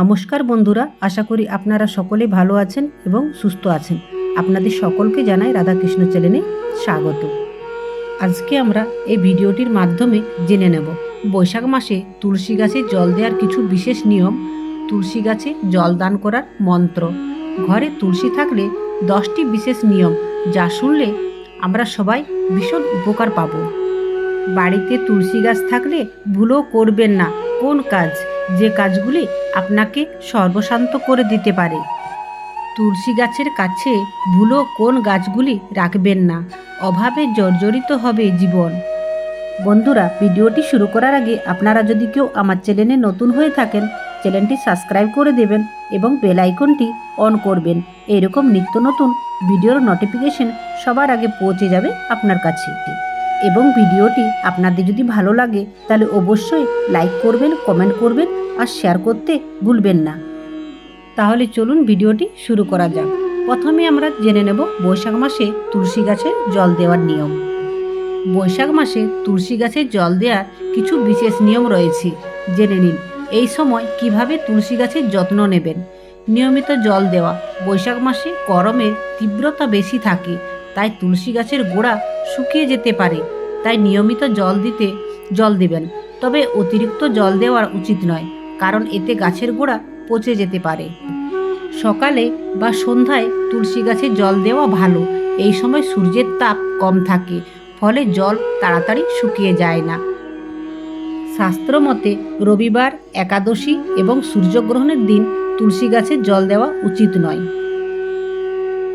নমস্কার বন্ধুরা, আশা করি আপনারা সকলে ভালো আছেন এবং সুস্থ আছেন। আপনাদের সকলকে জানাই রাধাকৃষ্ণ চ্যানেলে স্বাগত। আজকে আমরা এই ভিডিওটির মাধ্যমে জেনে নেব, বৈশাখ মাসে তুলসী গাছে জল দেওয়ার কিছু বিশেষ নিয়ম। তুলসী গাছে জল দান করার মন্ত্র। ঘরে তুলসী থাকলে দশটি বিশেষ নিয়ম, যা শুনলে আমরা সবাই ভীষণ উপকার পাবো। বাড়িতে তুলসী গাছ থাকলে ভুলও করবেন না, কোন কাজ? যে কাজগুলি আপনাকে সর্বশান্ত করে দিতে পারে। তুলসী গাছের কাছে ভুলো কোন গাছগুলি রাখবেন না, অভাবে জর্জরিত হবে জীবন। বন্ধুরা, ভিডিওটি শুরু করার আগে আপনারা যদি কেউ আমার চ্যানেলে নতুন হয়ে থাকেন, চ্যানেলটি সাবস্ক্রাইব করে দেবেন এবং বেল আইকনটি অন করবেন। এরকম নিত্য নতুন ভিডিওর নোটিফিকেশন সবার আগে পৌঁছে যাবে আপনার কাছে। এবং ভিডিওটি আপনাদের যদি ভালো লাগে, তাহলে অবশ্যই লাইক করবেন কমেন্ট করবেন আর শেয়ার করতে ভুলবেন না। তাহলে চলুন ভিডিওটি শুরু করা যাক। প্রথমে আমরা জেনে নেব বৈশাখ মাসে তুলসী গাছে জল দেওয়ার নিয়ম। বৈশাখ মাসে তুলসী গাছে জল দেওয়ার কিছু বিশেষ নিয়ম রয়েছে। জেনে নিন, এই সময় কীভাবে তুলসী গাছের যত্ন নেবেন? নিয়মিত জল দেওয়া বৈশাখ মাসে গরমের তীব্রতা বেশি থাকে তাই তুলসী গাছের গোড়া শুকিয়ে যেতে পারে। তাই নিয়মিত জল দিতে জল দেবেন। তবে অতিরিক্ত জল দেওয়া উচিত নয়, কারণ এতে গাছের গোড়া পচে যেতে পারে। সকালে বা সন্ধ্যায় তুলসী গাছে জল দেওয়া ভালো। এই সময় সূর্যের তাপ কম থাকে, ফলে জল তাড়াতাড়ি শুকিয়ে যায় না। শাস্ত্র মতে রবিবার, একাদশী এবং সূর্যগ্রহণের দিন তুলসী গাছে জল দেওয়া উচিত নয়।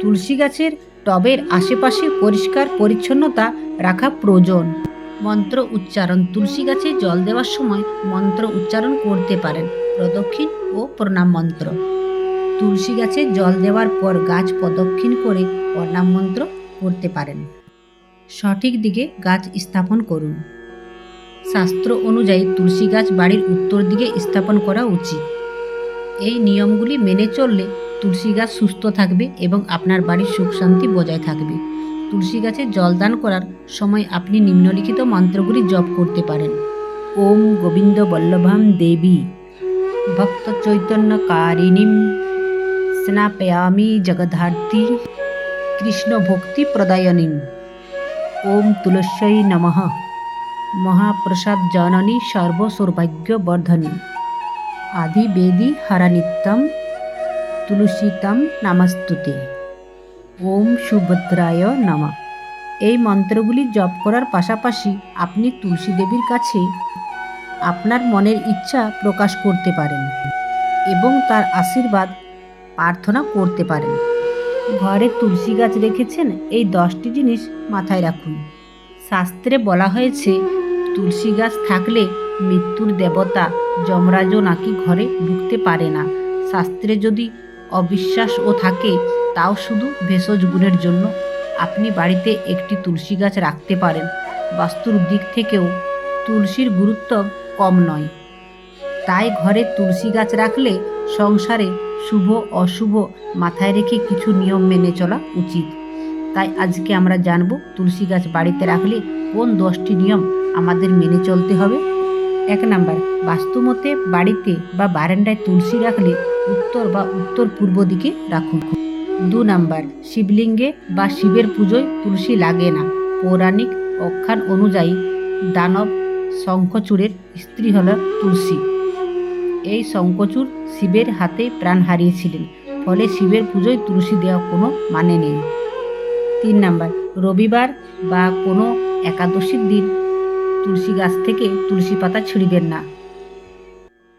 তুলসী গাছের টবের আশেপাশে পরিষ্কার পরিচ্ছন্নতা রাখা প্রয়োজন। মন্ত্র উচ্চারণ। তুলসী গাছে জল দেওয়ার সময় মন্ত্র উচ্চারণ করতে পারেন। প্রদক্ষিণ ও প্রণাম মন্ত্র। তুলসী গাছে জল দেওয়ার পর গাছ প্রদক্ষিণ করে প্রণাম মন্ত্র করতে পারেন। সঠিক দিকে গাছ স্থাপন করুন। শাস্ত্র অনুযায়ী তুলসী গাছ বাড়ির উত্তর দিকে স্থাপন করা উচিত। এই নিয়মগুলি মেনে চললে তুলসী গাছ সুস্থ থাকবে এবং আপনার বাড়ির সুখ শান্তি বজায় থাকবে। তুলসী গাছে জলদান করার সময় আপনি নিম্নলিখিত মন্ত্রগুলি জপ করতে পারেন। ওম গোবিন্দ বল্লভাম দেবী। ভক্ত চৈতন্য কারিণীম। স্নাপয়ামি জগদ্ধার্তী কৃষ্ণ ভক্তি প্রদায়নীম। ওম তুলস্যই নমঃ। মহাপ্রসাদ জননী সর্বসৌভাগ্য বর্ধনী আদি বেদি হরানিত্যম তুলসীতম নামাস্তুতে। ওম সুভদ্রায় নমঃ। এই মন্ত্রগুলি জপ করার পাশাপাশি আপনি তুলসী দেবীর কাছে আপনার মনের ইচ্ছা প্রকাশ করতে পারেন এবং তার আশীর্বাদ প্রার্থনা করতে পারেন। ঘরে তুলসী গাছ রেখেছেন, এই দশটি জিনিস মাথায় রাখুন। শাস্ত্রে বলা হয়েছে, তুলসী গাছ থাকলে মৃত্যুর দেবতা যমরাজও নাকি ঘরে ঢুকতে পারে না। শাস্ত্রে যদি অবিশ্বাসও থাকে, তাও শুধু ভেষজ গুণের জন্য। আপনি বাড়িতে একটি তুলসী গাছ রাখতে পারেন। বাস্তুর দিক থেকেও তুলসীর গুরুত্ব কম নয়। তাই ঘরে তুলসী গাছ রাখলে সংসারে শুভ, অশুভ মাথায় রেখে কিছু নিয়ম মেনে চলা উচিত। তাই আজকে আমরা জানব তুলসী গাছ বাড়িতে রাখলে কোন দশটি নিয়ম আমাদের মেনে চলতে হবে। এক নাম্বার। বাস্তুমতে বাড়িতে বা বারান্দায় তুলসী রাখলে উত্তর বা উত্তর পূর্ব দিকে রাখুন। দু নাম্বার, শিবলিঙ্গে বা শিবের পুজোয় তুলসী লাগে না। পৌরাণিক অখ্যান অনুযায়ী দানব শঙ্খচূড়ের স্ত্রী হল তুলসী। এই শঙ্কচূড় শিবের হাতে প্রাণ হারিয়েছিলেন, ফলে শিবের পুজোয় তুলসী দেওয়া কোনো মানে নেই। তিন নাম্বার, রবিবার বা কোনো একাদশীর দিন তুলসী গাছ থেকে তুলসী পাতা ছিঁড়বেন না।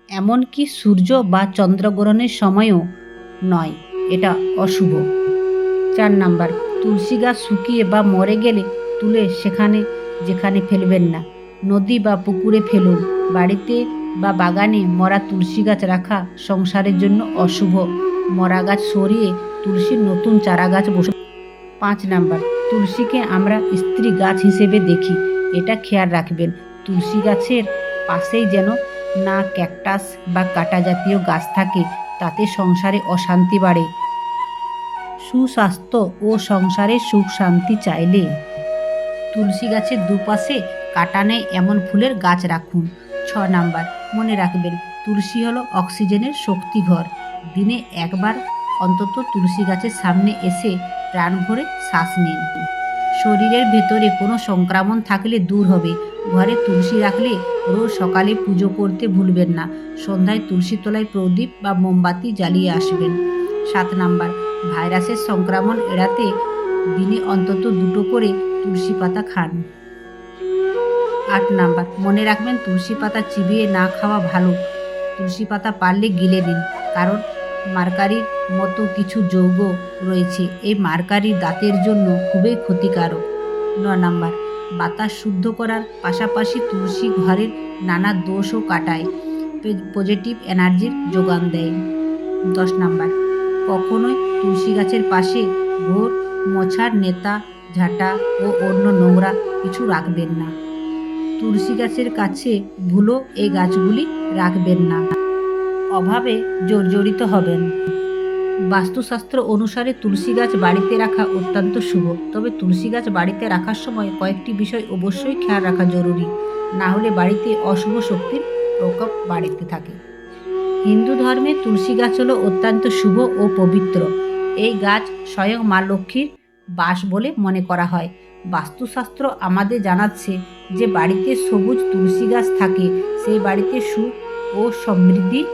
এমনকি সূর্য বা চন্দ্রগ্রহণের সময়ও নয়, এটা অশুভ। চার নাম্বার, তুলসী গাছ শুকিয়ে বা মরে গেলে তুলে সেখানে, যেখানে ফেলবেন না। নদী বা পুকুরে ফেলুন। বাড়িতে বা বাগানে মরা তুলসী গাছ রাখা সংসারের জন্য অশুভ। মরা গাছ সরিয়ে তুলসীর নতুন চারা গাছ বসে পাঁচ নাম্বার, তুলসীকে আমরা স্ত্রী গাছ হিসেবে দেখি। এটা খেয়াল রাখবেন। তুলসী গাছের পাশেই যেন না ক্যাকটাস বা কাটা জাতীয় গাছ থাকে, তাতে সংসারে অশান্তি বাড়ে। সুস্বাস্থ্য ও সংসারে সুখ শান্তি চাইলে তুলসী গাছের দুপাশে কাটা নেই এমন ফুলের গাছ রাখুন। ছ নাম্বার, মনে রাখবেন, তুলসী হলো অক্সিজেনের শক্তিঘর। দিনে একবার অন্তত তুলসী গাছের সামনে এসে প্রাণ ভরে শ্বাস নিন। শরীরের ভেতরে কোনো সংক্রমণ থাকলে দূর হবে। ঘরে তুলসী রাখলে রোজ সকালে পুজো করতে ভুলবেন না। সন্ধ্যায় তুলসী তলায় প্রদীপ বা মোমবাতি জ্বালিয়ে আসবেন। সাত নাম্বার, ভাইরাসের সংক্রমণ এড়াতে দিনে অন্তত দুটো করে তুলসী পাতা খান। আট নাম্বার, মনে রাখবেন তুলসী পাতা চিবিয়ে না খাওয়া ভালো। তুলসী পাতা পারলে গিলে নিন কারণ মার্কারির মতো কিছু যৌগ রয়েছে। এই মার্কারি দাঁতের জন্য খুবই ক্ষতিকারক। ন নাম্বার, বাতাস শুদ্ধ করার পাশাপাশি তুলসী ঘরের নানা দোষও কাটায়। পজিটিভ এনার্জির যোগান দেয়। দশ নাম্বার, কখনোই তুলসী গাছের পাশে ঘোর মোছার নেতা, ঝাঁটা ও অন্য নোংরা কিছু রাখবেন না। তুলসী গাছের কাছে ভুলো এই গাছগুলি রাখবেন না। অভাবে জর্জরিত হবেন। বাস্তুশাস্ত্র অনুসারে তুলসী গাছ বাড়িতে রাখা অত্যন্ত শুভ। তবে তুলসী গাছ বাড়িতে রাখার সময় কয়েকটি বিষয় অবশ্যই খেয়াল রাখা জরুরি। না হলে বাড়িতে অশুভ শক্তির প্রকোপ বাড়িতে থাকে। হিন্দু ধর্মে তুলসী গাছ হলো অত্যন্ত শুভ ও পবিত্র। এই গাছ স্বয়ং মা লক্ষ্মীর বাস বলে মনে করা হয়। বাস্তুশাস্ত্র আমাদের জানাচ্ছে যে বাড়িতে সবুজ তুলসী গাছ থাকে। সেই বাড়িতে সুখ ও সমৃদ্ধির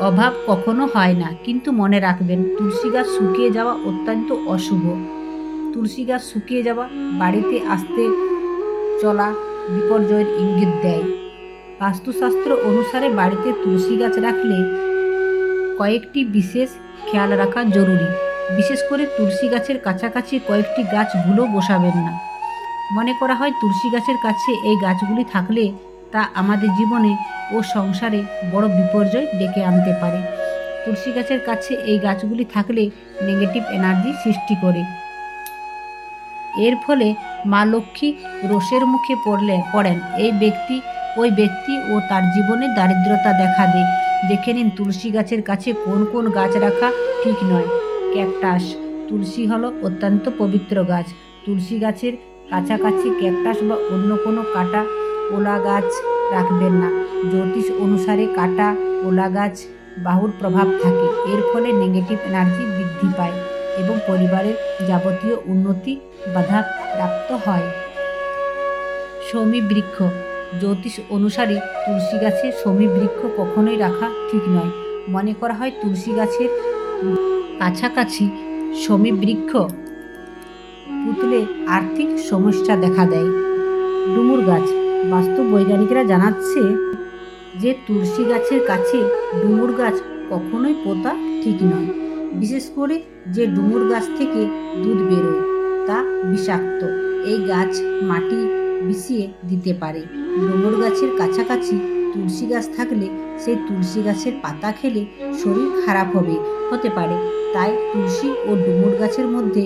অভাব কখনো হয় না। কিন্তু মনে রাখবেন, তুলসী গাছ শুকিয়ে যাওয়া অত্যন্ত অশুভ। তুলসী গাছ শুকিয়ে যাওয়া বাড়িতে আসতে চলা বিপর্যয়ের ইঙ্গিত দেয়। বাস্তুশাস্ত্র অনুসারে বাড়িতে তুলসী গাছ রাখলে কয়েকটি বিশেষ খেয়াল রাখা জরুরি। বিশেষ করে তুলসী গাছের কাছাকাছি কয়েকটি গাছ ভুলো বসাবেন না। মনে করা হয়, তুলসী গাছের কাছে এই গাছগুলি থাকলে তা আমাদের জীবনে ও সংসারে বড় বিপর্যয় ডেকে আনতে পারে। তুলসী গাছের কাছে এই গাছগুলি থাকলে নেগেটিভ এনার্জি সৃষ্টি করে। এর ফলে মা লক্ষ্মী রোষের মুখে পড়লে, পড়েন। এই ব্যক্তি, ওই ব্যক্তি ও তার জীবনে দারিদ্রতা দেখা দেয়। দেখে নিন তুলসী গাছের কাছে কোন কোন গাছ রাখা ঠিক নয়। ক্যাকটাস। তুলসী হলো অত্যন্ত পবিত্র গাছ। তুলসী গাছের কাছাকাছি ক্যাকটাস বা অন্য কোনো কাটা ওলা গাছ রাখবেন না। জ্যোতিষ অনুসারে কাটা ওলা গাছ বাহুর প্রভাব থাকে। এর ফলে নেগেটিভ এনার্জি বৃদ্ধি পায় এবং পরিবারের যাবতীয় উন্নতি বাধাপ্রাপ্ত হয়। শমী বৃক্ষ। জ্যোতিষ অনুসারে তুলসী গাছে শমী বৃক্ষ কখনোই রাখা ঠিক নয়। মনে করা হয় তুলসী গাছের কাছাকাছি শমী বৃক্ষ পুতলে আর্থিক সমস্যা দেখা দেয়। ডুমুর গাছ। বাস্তু বৈজ্ঞানিকরা জানাচ্ছে যে তুলসী গাছের কাছে ডুমুর গাছ কখনোই পোতা ঠিক নয়। বিশেষ করে যে ডুমুর গাছ থেকে দুধ বেরোয়, তা বিষাক্ত। এই গাছ মাটি বিষিয়ে দিতে পারে। ডুমুর গাছের কাছাকাছি তুলসী গাছ থাকলে সেই তুলসী গাছের পাতা খেলে শরীর খারাপ হবে, হতে পারে। তাই তুলসী ও ডুমুর গাছের মধ্যে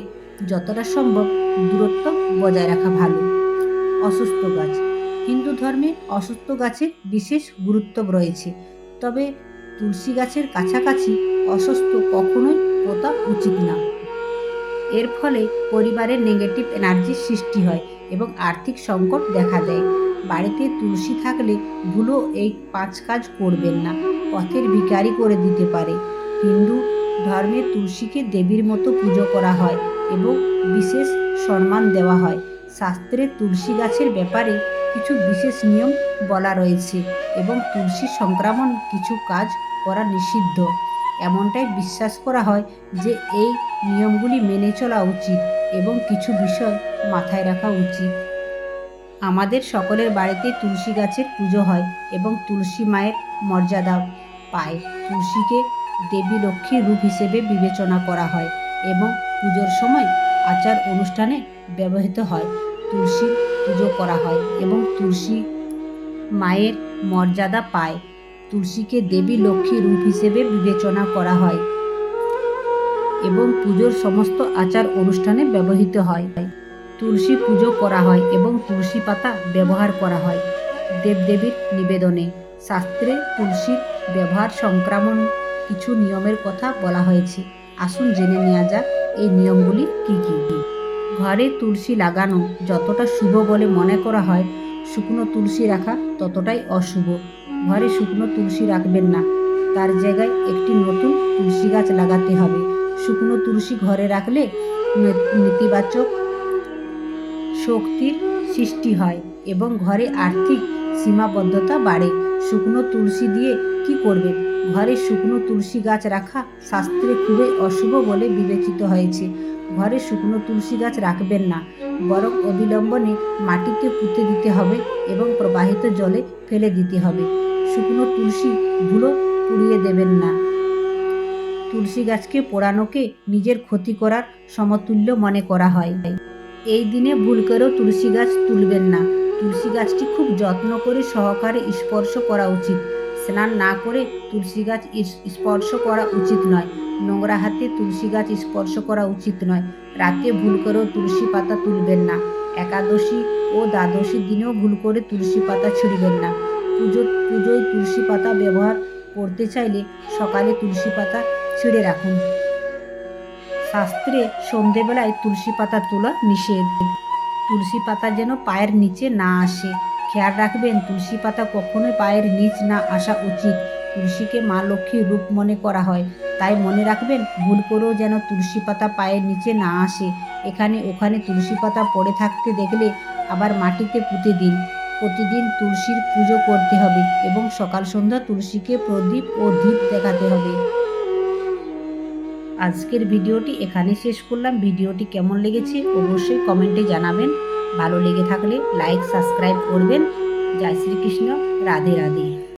যতটা সম্ভব দূরত্ব বজায় রাখা ভালো। অসুস্থ গাছ হিন্দু ধর্মে অসুস্থ গাছের বিশেষ গুরুত্ব রয়েছে। তবে তুলসী গাছের কাছাকাছি অসুস্থ কখনোই পোতা উচিত না। এর ফলে পরিবারের নেগেটিভ এনার্জির সৃষ্টি হয় এবং আর্থিক সংকট দেখা দেয়। বাড়িতে তুলসী থাকলে ভুলো এই পাঁচ কাজ করবেন না, পথের ভিকারি করে দিতে পারে। হিন্দু ধর্মে তুলসীকে দেবীর মতো পুজো করা হয় এবং বিশেষ সম্মান দেওয়া হয়। শাস্ত্রে তুলসী গাছের ব্যাপারে কিছু বিশেষ নিয়ম বলা রয়েছে এবং তুলসী সংক্রমণ কিছু কাজ করা নিষিদ্ধ। এমনটাই বিশ্বাস করা হয় যে এই নিয়মগুলি মেনে চলা উচিত এবং কিছু বিষয় মাথায় রাখা উচিত। আমাদের সকলের বাড়িতে তুলসী গাছের পুজো হয় এবং তুলসী মায়ের মর্যাদা পায়। তুলসীকে দেবী লক্ষ্মীর রূপ হিসেবে বিবেচনা করা হয় এবং পুজোর সময় আচার অনুষ্ঠানে ব্যবহৃত হয়। তুলসীর পুজো করা হয় এবং তুলসী মায়ের মর্যাদা পায়। তুলসীকে দেবী লক্ষ্মী রূপ হিসেবে বিবেচনা করা হয় এবং পুজোর সমস্ত আচার অনুষ্ঠানে ব্যবহৃত হয়। তুলসী পুজো করা হয় এবং তুলসী পাতা ব্যবহার করা হয় দেবদেবীর নিবেদনে। শাস্ত্রে তুলসীর ব্যবহার সংক্রামণ কিছু নিয়মের কথা বলা হয়েছে। আসুন জেনে নেওয়া যাক এই নিয়মগুলি কী কী। ঘরে তুলসী লাগানো যতটা শুভ বলে মনে করা হয়, শুকনো তুলসী রাখা ততটাই অশুভ। ঘরে শুকনো তুলসী রাখবেন না। তার জায়গায় একটি নতুন তুলসী গাছ লাগাতে হবে। শুকনো তুলসী ঘরে রাখলে নেতিবাচক শক্তির সৃষ্টি হয় এবং ঘরে আর্থিক সীমাবদ্ধতা বাড়ে। শুকনো তুলসী দিয়ে কি করবেন? ঘরে শুকনো তুলসী গাছ রাখা শাস্ত্রে খুবই অশুভ বলে বিবেচিত হয়েছে। ঘরে শুকনো তুলসী গাছ রাখবেন না, বরং অবিলম্বনে মাটিতে পুঁতে দিতে হবে এবং প্রবাহিত জলে ফেলে দিতে হবে। শুকনো তুলসী ধুলো পুড়িয়ে দেবেন না। তুলসী গাছকে পোড়ানোকে নিজের ক্ষতি করার সমতুল্য মনে করা হয়। এই দিনে ভুল করেও তুলসী গাছ তুলবেন না। তুলসী গাছটি খুব যত্ন করে সহকারে স্পর্শ করা উচিত। স্নান না করে তুলসী গাছ স্পর্শ করা উচিত নয়। নোংরা হাতে তুলসী গাছ স্পর্শ করা উচিত নয়। রাতে ভুল করেও তুলসী পাতা তুলবেন না। একাদশী ও দ্বাদশীর দিনেও ভুল করে তুলসী পাতা ছিঁড়বেন না। পুজো পুজোয় তুলসী পাতা ব্যবহার করতে চাইলে সকালে তুলসী পাতা ছিঁড়ে রাখুন। শাস্ত্রে সন্ধেবেলায় তুলসী পাতা তোলা নিষেধ। তুলসী পাতা যেন পায়ের নিচে না আসে। খেয়াল রাখবেন, তুলসী পাতা কখনোই পায়ের নিচ না আসা উচিত। তুলসীকে মা লক্ষ্মীর রূপ মনে করা হয়। তাই মনে রাখবেন, ভুল করেও যেন তুলসী পাতা পায়ের নিচে না আসে। এখানে ওখানে তুলসী পাতা পড়ে থাকতে দেখলে আবার মাটিতে পুঁতে দিন। প্রতিদিন তুলসীর পুজো করতে হবে এবং সকাল সন্ধ্যা তুলসীকে প্রদীপ ও ধীপ দেখাতে হবে। আজকের ভিডিওটি এখানে শেষ করলাম। ভিডিওটি কেমন লেগেছে অবশ্যই কমেন্টে জানাবেন। ভালো লেগে থাকলে লাইক সাবস্ক্রাইব করবেন। জয় শ্রীকৃষ্ণ। রাধে রাধে।